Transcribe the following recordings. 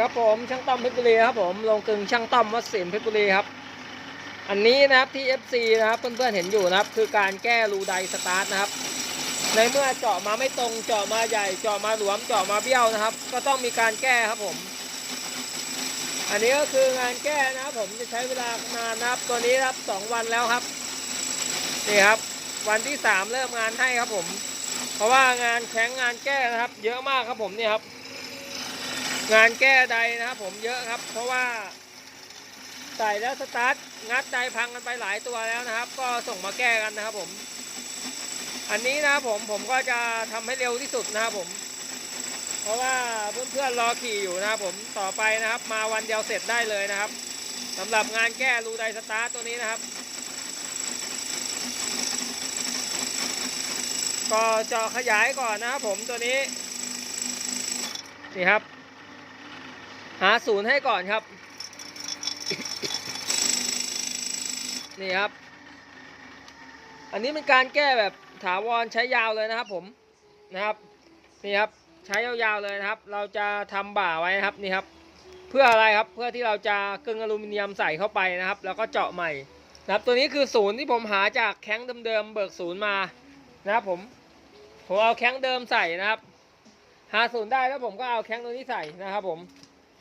ครับผมช่างต้อมเพชรบุรีครับผมลงกึงช่างต้อมวัดสินเพชรบุรีครับ อันนี้นะครับที่ FC นะครับเพื่อนๆเห็นอยู่นะครับ คือการแก้รูไดสตาร์ทนะครับ ในเมื่อเจาะมาไม่ตรงเจาะมาใหญ่เจาะมาหลวมเจาะมาเบี้ยวนะครับ ก็ต้องมีการแก้ครับผม อันนี้ก็คืองานแก้นะครับผมจะใช้เวลานานนะครับ ตัวนี้ครับสองวันแล้วครับนี่ครับ วันที่สามเริ่มงานให้ครับผม เพราะว่างานแข็งงานแก้นะครับ เยอะมากครับผมเนี่ยครับ งานแก้ใดนะครับผมเยอะครับ เพราะว่าใส่แล้วสตาร์ทงัดใดพังกันไปหลายตัวแล้วนะครับ ก็ส่งมาแก้กันนะครับผม อันนี้นะครับผมผมก็จะทำให้เร็วที่สุดนะครับผม เพราะว่าเพื่อนๆรอขี่อยู่นะครับผมต่อไปนะครับ มาวันเดียวเสร็จได้เลยนะครับสำหรับงานแก้รูไดสตาร์ทตัวนี้นะครับก็จะขยายก่อนนะครับผมตัวนี้ นี่ครับ หาศูนย์ให้ก่อนครับ นี่ครับ อันนี้เป็นการแก้แบบถาวรใช้ยาวเลยนะครับผมนะครับนี่ครับใช้ยาวๆเลยนะครับ เราจะทำบ่าไว้นะครับนี่ครับ เพื่ออะไรครับเพื่อที่เราจะกึ่งอลูมิเนียมใส่เข้าไปนะครับ แล้วก็เจาะใหม่นะครับ ตัวนี้คือศูนย์ที่ผมหาจากแข้งเดิมๆเบิกศูนย์มานะครับผมผมเอาแข้งเดิมใส่นะครับ หาศูนย์ได้แล้วผมก็เอาแข้งตัวนี้ใส่นะครับผม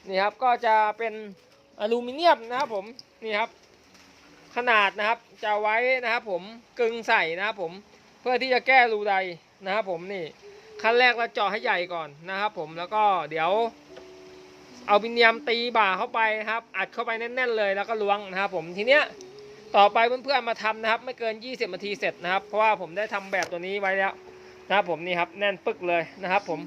นี่ครับก็จะเป็นอลูมิเนียมนะครับผมนี่ครับ ขนาดนะครับจะไว้นะครับผมกึ่งใส่นะครับผมเพื่อที่จะแก้รูใดนะครับผมนี่ขั้นแรกเราเจาะให้ใหญ่ก่อนนะครับ ผมแล้วก็เดี๋ยวเอาบิเนียมตีบ่าเข้าไปนะครับ อัดเข้าไปแน่นๆเลยแล้วก็ล้วงนะครับผมทีเนี้ยต่อไปเพื่อนๆมาทำนะครับ ไม่เกิน 20นาทีเสร็จนะครับ เพราะว่าผมได้ทำแบบตัวนี้ไว้แล้วนะครับผมนี่ครับแน่นปึกเลยนะครับ ผม